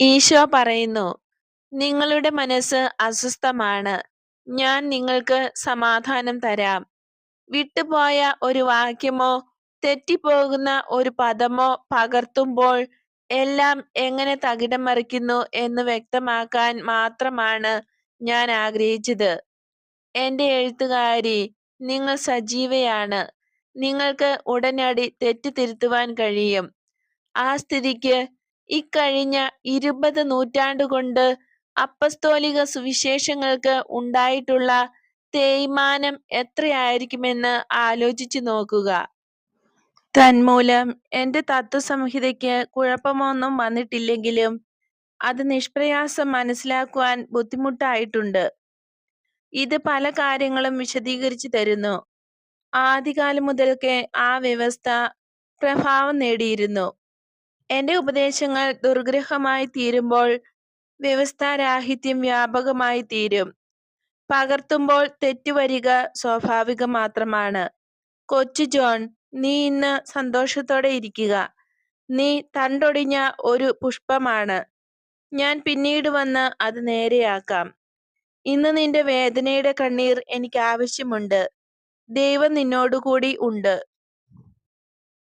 ഈശോ പറയുന്നു നിങ്ങളുടെ മനസ്സ് അസ്വസ്ഥമാണ്. ഞാൻ നിങ്ങൾക്ക് സമാധാനം തരാം. വിട്ടുപോയ ഒരു വാക്യമോ തെറ്റിപ്പോകുന്ന ഒരു പദമോ പകർത്തുമ്പോൾ എല്ലാം എങ്ങനെ തകിടം മറിക്കുന്നു എന്ന് വ്യക്തമാക്കാൻ മാത്രമാണ് ഞാൻ ആഗ്രഹിച്ചത്. എന്റെ എഴുത്തുകാരി നിങ്ങൾ സജീവയാണ്. നിങ്ങൾക്ക് ഉടനടി തെറ്റ് തിരുത്തുവാൻ കഴിയും. ആ സ്ഥിതിക്ക് ഇക്കഴിഞ്ഞ ഇരുപത് നൂറ്റാണ്ടുകൊണ്ട് അപ്പസ്തോലിക സുവിശേഷങ്ങൾക്ക് ഉണ്ടായിട്ടുള്ള തേയ്മാനം എത്രയായിരിക്കുമെന്ന് ആലോചിച്ചു നോക്കുക. തന്മൂലം എന്റെ തത്വസംഹിതയ്ക്ക് കുഴപ്പമൊന്നും വന്നിട്ടില്ലെങ്കിലും അത് നിഷ്പ്രയാസം മനസ്സിലാക്കുവാൻ ബുദ്ധിമുട്ടായിട്ടുണ്ട്. ഇത് പല കാര്യങ്ങളും വിശദീകരിച്ചു തരുന്നു. ആദ്യകാലം മുതൽക്കേ ആ വ്യവസ്ഥ പ്രഭാവം നേടിയിരുന്നു. എന്റെ ഉപദേശങ്ങൾ ദുർഗ്രഹമായി തീരുമ്പോൾ വ്യവസ്ഥാരാഹിത്യം വ്യാപകമായി തീരും. പകർത്തുമ്പോൾ തെറ്റുവരിക സ്വാഭാവികം മാത്രമാണ്. കൊച്ചു ജോൺ നീ ഇന്ന് സന്തോഷത്തോടെ ഇരിക്കുക. നീ തണ്ടൊടിഞ്ഞ ഒരു പുഷ്പമാണ്. ഞാൻ പിന്നീട് വന്ന് അത് നേരെയാക്കാം. ഇന്ന് നിന്റെ വേദനയുടെ കണ്ണീർ എനിക്ക് ആവശ്യമുണ്ട്. ദൈവം നിന്നോടുകൂടി ഉണ്ട്.